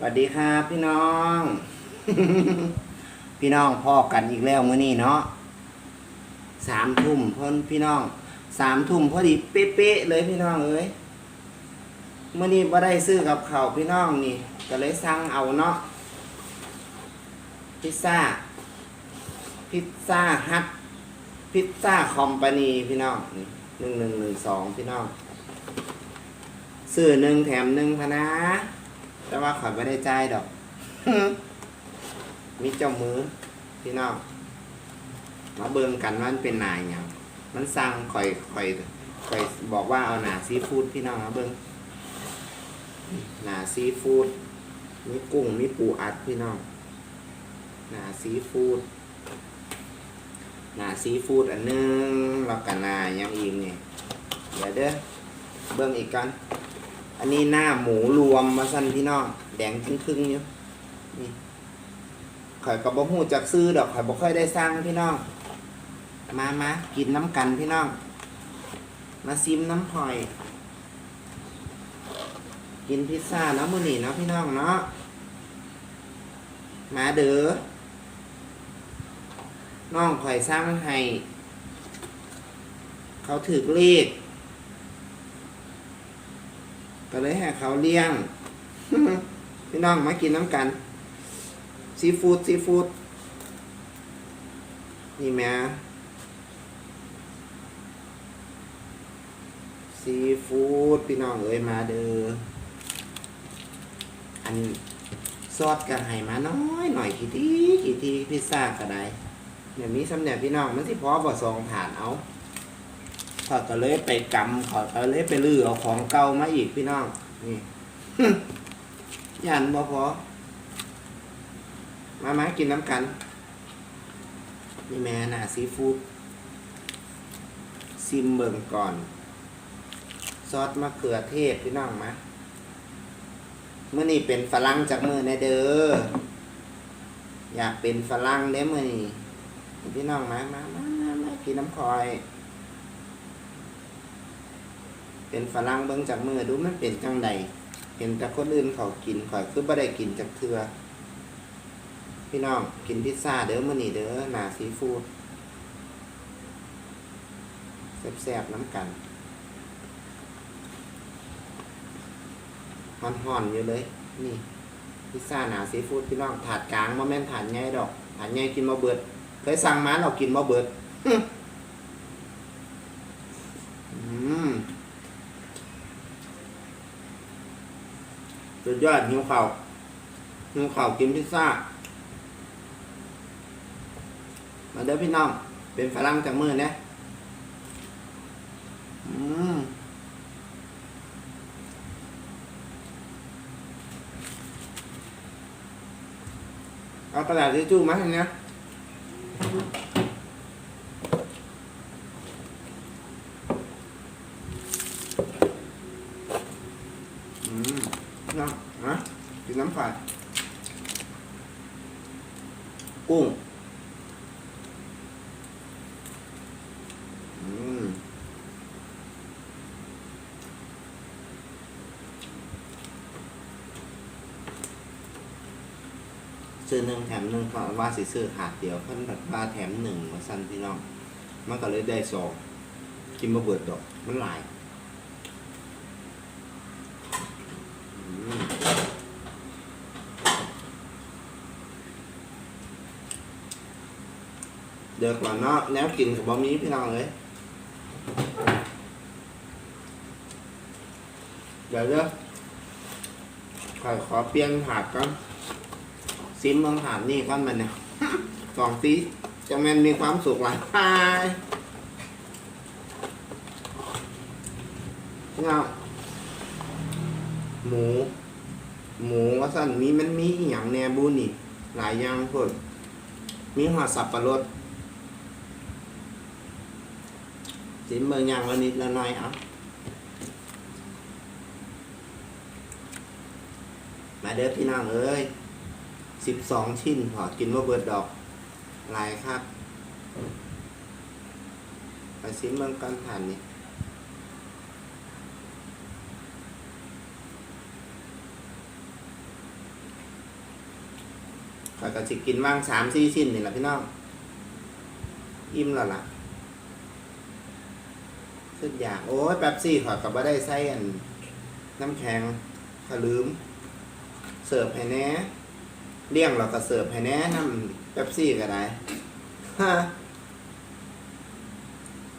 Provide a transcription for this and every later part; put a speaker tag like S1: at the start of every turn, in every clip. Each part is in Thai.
S1: สวัสดีครับพี่น้อง พี่น้องพ่อกันอีกแล้วมื้อนี้เนาะสามทุ่มพ่นพี่น้องสามทุ่มพอดีเป๊ะๆเลยพี่น้องเอ้ยมื้อนี้บ่ได้ซื้อกับเขาพี่น้องนี่ก็เลยสั่งเอาเนาะพิซซ่า พิซซ่าฮัทพิซซ่าคอมพานีพี่น้องนี่หนึ่งหนึ่งหนึ่งสองพี่น้องซื้อหนึ่งแถมหนึ่งพะนะ แต่ว่าข่อยไม่ได้จ่ายดอก มีเจ้ามือพี่น้องมาเบิ่งกันว่ามันเป็นหนายอย่างมันสั่งข่อยข่อยข่อยบอกว่าเอาหนาซีฟู้ดพี่น้องมาเบิ่งหนาซีฟู้ดมีกุ้งมีปูอัดพี่น้องหนาซีฟู้ดหนาซีฟู้ดอันหนึงแล้วก็หนาอย่างอีกนี่เดี๋ยวเด้อเบิ่งอีกกัน อันนี้หน้าหมูรวมมาสั่นพี่น้องแดงครึ่งๆอยู่นี่ข่อยก็บ่ฮู้จักซื้อดอกข่อยบ่ค่อยได้สร้างพี่น้องมามากินน้ำกันพี่น้องมาซิมน้ำหอย กินพิซซ่าเนาะมื้อนี้เนาะพี่น้องเนาะมาเด้อน้องข่อยสร้างให้ เขาถือเลข ก็เลยให้เขาเลี้ยงพี่น้องมากินน้ำกันซีฟู้ดซีฟู้ดนี่แม่ซีฟู้ดพี่น้องเอ้ยมาเด้ออันซอสก็ให้มาน้อยหน่อยกี่ทีกี่ทีพิซซ่าก็ได้เนี่ยมีสำเนียพี่น้องมันสิพอบ่สองฐานเอา ขอยก็เลยไปกำขอยก็เลยไปลื้อเอาของเก่ามาอีกพี่น้อง นี่ยันบ่พอ มามากินน้ำกัน นี่แม่น่ะซีฟู้ดซิมเบิ่งก่อน ซอสมะเขือเทศพี่น้องมาเมื่อนี้เป็นฝรั่งจากมือในเด้อ อยากเป็นฝรั่งเด้มื่อนี้พี่น้องมามามามากินน้ำคอย เป็นฝรั่งเบิ่งจากมือดูมันเป็นจังใดเห็นแต่คนอื่นเขากินข่อยคือบ่ได้กินจากเทือพี่น้องกินพิซซ่าเด้อมื้อนี้เด้อหนาซีฟู้ดแซ่บๆน้ำกันห่อนๆอยู่เลย นี่พิซซ่าหนาซีฟู้ดพี่น้องถาดกลางบ่แม่นถาดใหญ่ดอกถาดใหญ่กินบ่เบิดเคยสั่งมาเรากินบ่เบิดอืม สุดยอดหิวข่าวหิวข่าวกินพิซซ่า มาเด้อพี่น้อง เป็นฝรั่งจากมือนะอืมเอากระดาษทิชชู่มาให้นะอืมน้ำนะ ผัดกุ้งอืมซื้อหนึ่งแถมหนึ่งเพราะว่าสิซื้อถาดเดียวเพิ่นแบบว่าแถมหนึ่งมาสั้นพี่น้อง มันก็เลยได้สองกินมาเบิดดอกมันหลายอืม เดี๋ยวก่อนเนาะแนวกินกับบะหมี่พี่น้องเลยเดี๋ยวเดี๋ยวขอขอเปลี่ยนถาดก่อนซิมเมืองถาดนี่ก่อนมันเนี่ยสองซีจะแมนมีความสุขหลายเงาหมู หมูว่าสั่นมีมันมีอย่างแนบูนี่ หลายอย่างเพิ่นมีหัวสับปะรด สิมเบิ่งอย่างละนิดละหน่อยเอามาเด้อพี่น้องเอ้ยสิบสองชิ้นพอกินว่าเบิดดอกลายครับไปซิมเบิ่งกันผ่านนี่ข่อยก็สิกินว่างสามสี่ชิ้นนี่แหละพี่น้อง อิ่มแล้วล่ะ สุดอยากโอ้ยแป๊บซี่ข่อยก็บ่ได้ใส่อันน้ำแข็งขลืม เสิร์ฟให้แหน่เลี้ยงเราก็เสิร์ฟให้แหน่น้ำแป๊บซี่ก็ได้ฮะ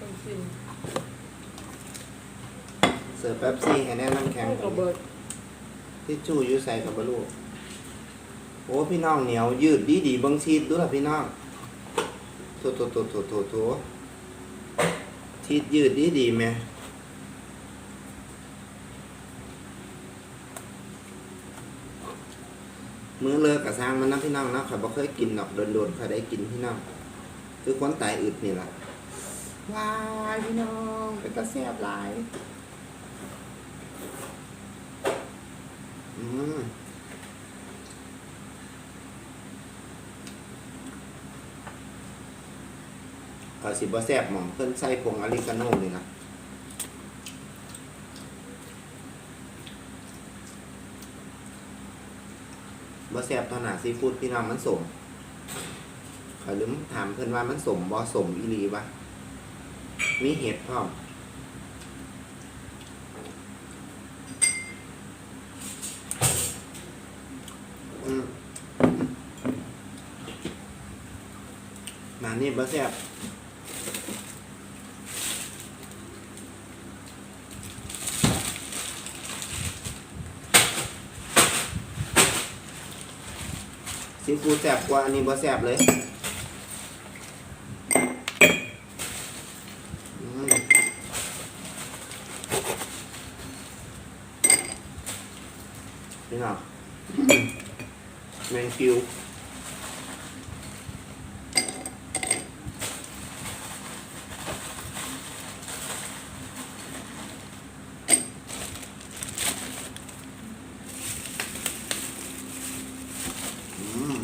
S2: ต้องชิม
S1: เสิร์ฟแป๊บซี่ให้แหน่น้ำแข็ง
S2: ให้กับเบิร์ด
S1: ทิชชู่อยูใส่กับบลูโอ้พี่น้องเหนียวยืดดีดีๆเบังชีดดูล่ะพี่น้องโถโถโถโถโถโถ ชีดยืดดีดีๆไหมมื้อเลิกกับสร้างมันนะพี่น้องเนาะข้อยบ่เคยกินดอกโดนๆข้อยได้กินพี่น้อง คือคนตายอึดนี่ล่ะว้ายพี่น้องเป็นตาแซ่บหลาย อืม ก็สิบ่แซ่บหม่องเพิ่นใส่ผงอลิกาโน่นี่นะบ่แซ่บเท่าหนาซีฟู้ดพี่น้องมันสมขอยลืมถามเพิ่นว่ามันสมบ่สมอีหลีวะมีเห็ดพร้อมอืมมานี่บ่แซ่บ ซีฟู้ดแซบกว่าอันนี้บ่แซบเลยอืมนี่เนาะ แมงคิวอืม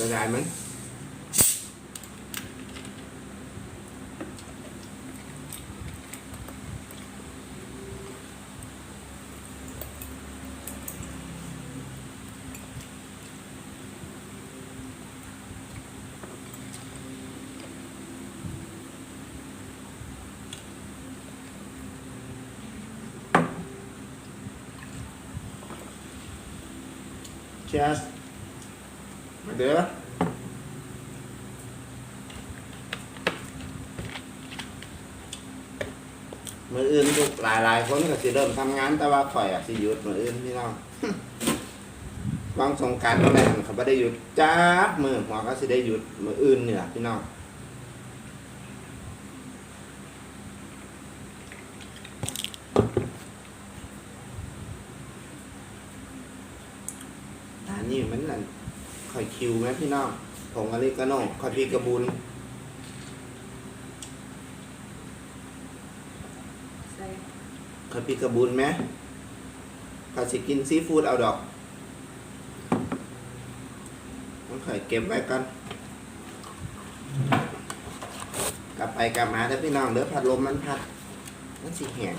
S1: จะได้ไหม เชียวมาเด้อมืออื่นทุกหลายหลายคนก็สิเริ่มทำงานแต่ว่าข่อยอะสิหยุดมืออื่นพี่น้องวางสงการแม่นเขาไม่ได้หยุดจ้ามือหัวก็สิได้หยุดมืออื่นเนี่ยพี่น้องอันนี้มันนั่น คิวไหมพี่น้องผงอลิกาโน่ข่อยพีกระบุน
S2: ใส่
S1: ข่อยพีกระบุนไหมข่อยสิกินซีฟู้ดเอาดอกมันข่เก็บไว้กัน กลับไปกลับมาเด้อพี่น้องเด้อพัดลมมันพัด มันสิแห้ง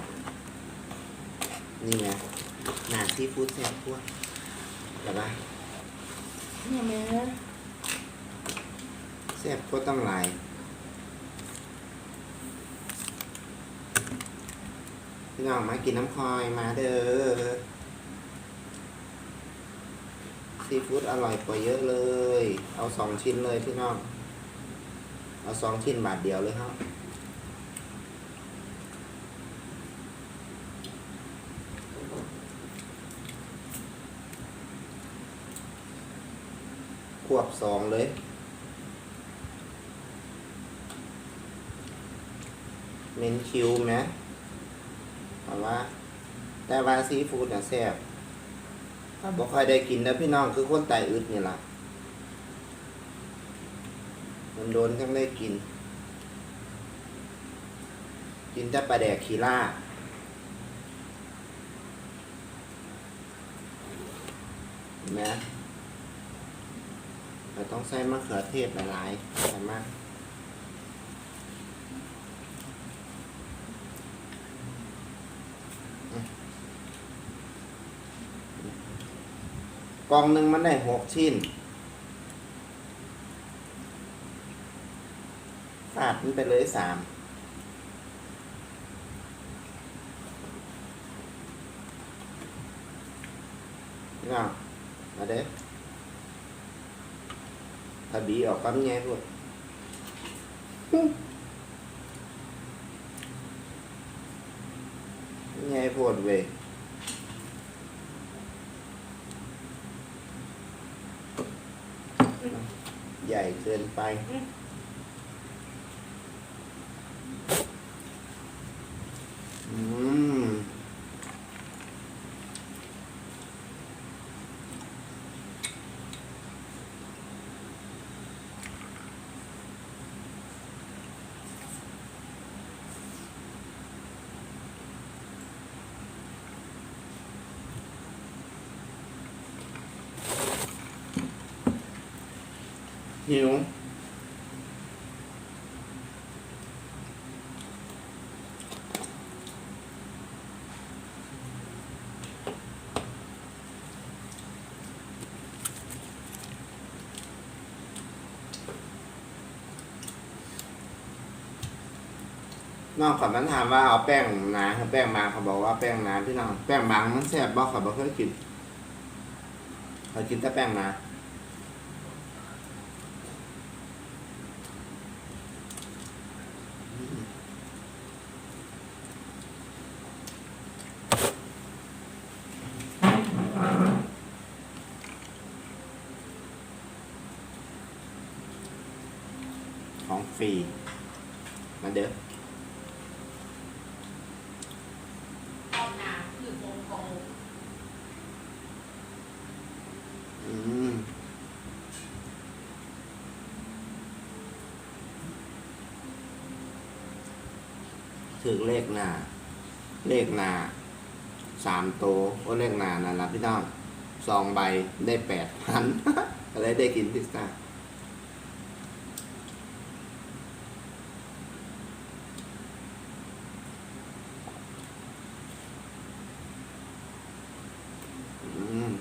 S1: นี่ไงหนาซีฟู้ดแซ่บพวกเดี๋ยวนะ เนี่ยแม่แซ่บก็ต้งหลายพี่น้องมากินน้ำคอยมาเด้อซีฟู้ดอร่อยกว่าเยอะเลย เอาสองชิ้นเลยพี่น้อง เอาสองชิ้นบาทเดียวเลยครับ ควบสองเลย เมนคิวไหมแต่ว่า แต่ว่าซีฟู้ดน่ะแซ่บถ้าบอกใครได้กินนะพี่น้องคือคนไตอึดนี่ล่ะมันโดนทั้งได้กิน กินแต่ปลาแดกขีล่านไหม เราต้องใส่มะเขือเทศหลายๆใส่มากกล่องหนึ่งมันได้หกชิ้นฟาดมันไปเลยสามเนาะมาเด้อ ถ้าบีออกก็ไม่ไงพูดไงพูดเว้ยใหญ่เกินไป อืม หิวนอกจากนั้นถามว่าเอาแป้งหนากับแป้งบางเขาบอกว่าแป้งหนาพี่น้อง แป้งบางมันแซ่บบ่เขาบอกเคยกินเขากินแต่แป้งหนา ฟรีมาเด้อ
S2: เอาหนาคือโกงโกง
S1: อืมถึงเลขหนาเลขหนาสามโตวโอเลขหนานั่นละพี่น้องสองใบได้แปดพันอะไรได้กินพิซซ่าอืม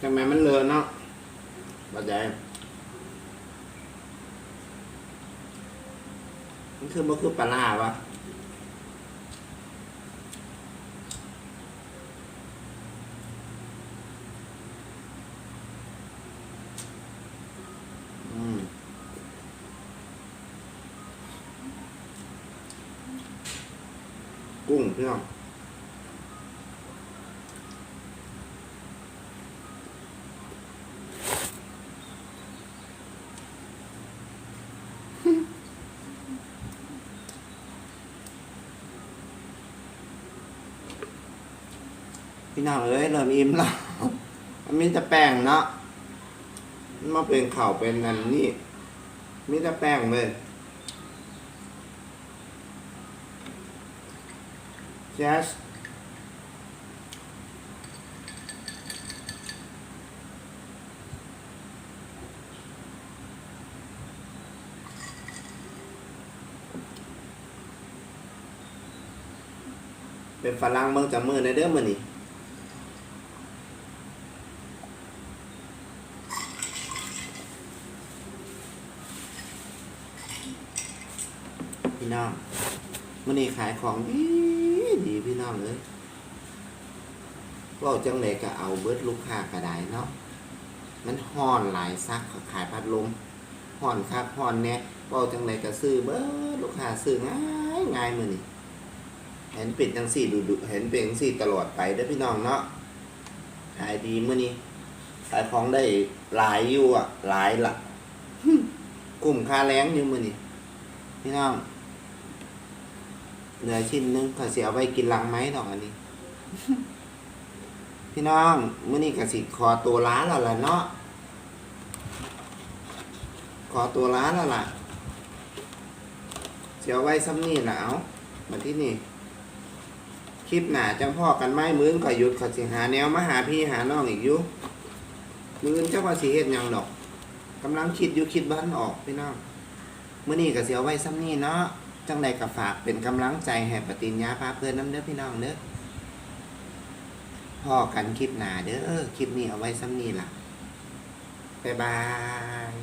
S1: ทำ ไมมันเลือะเนาะบาดใจมันคือมันคือปลาล่าวะอืมกุ้งพี่น้อง พี่น้องเอ้ยเริ่มอิ่มแล้วมันมีแต่แป้งเนาะมาเป็นข่าวเป็นอันนี้มีแต่แป้งเลยแจ๊สเป็นฝรั่งเมืองจำมือในเด้อมือนี่ พี่น้อง มื่อนี้ขายของดีดีพี่น้องเลยเว่าจังเลยก็เอาเบิดลูกค้ากระไดเนาะมันห่อนหลายซักขายพัดลมห่อนคักห่อนแน่เว่าจังเลยก็ซื้อเบิดลูกค้าซื้อง่ายง่ายมือนี่เห็นเป็นจังสี่ดูดเห็นเป็นจังสี่ตลอดไปเด้อพี่น้องเนาะขายดีมื่อนี้ขายของได้หลายอยู่อะหลายละกลุ่มค่าแรงอยู่มือนี่พี่น้อง เหลือชิ้นหนึงก็เสียไว้กินลังไหมดอกอันนี้ พี่น้องมื้อนี้ก็สิขอตัวร้าแล้วล่ะเนาะขอตัวร้าแล้วล่ะเสียไว้ซ้ำนี่แหละเอามาที่นี่ คลิปหนาจังพ่อกันไหมมื้อนข่อยหยุดข่อสิหาแนวมาหาพี่หาน้องอีกอยู่มื้อนเจ้าว่าสิเฮ็ดหยังดอกกำลังคิดอยู่คิดบ้านออกพี่น้องมื้อนี้ก็สิเอาไว้ซ้ำนี้เนาะ จังใดก็ฝากเป็นกำลังใจให้ปฏิญญาพาเพื่อนน้ำเด้อพี่น้องเด้อพ่อกันคลิปหนาเด้อคลิปนี้เอาไว้ซ้ำนี้ล่ะบ๊ายบาย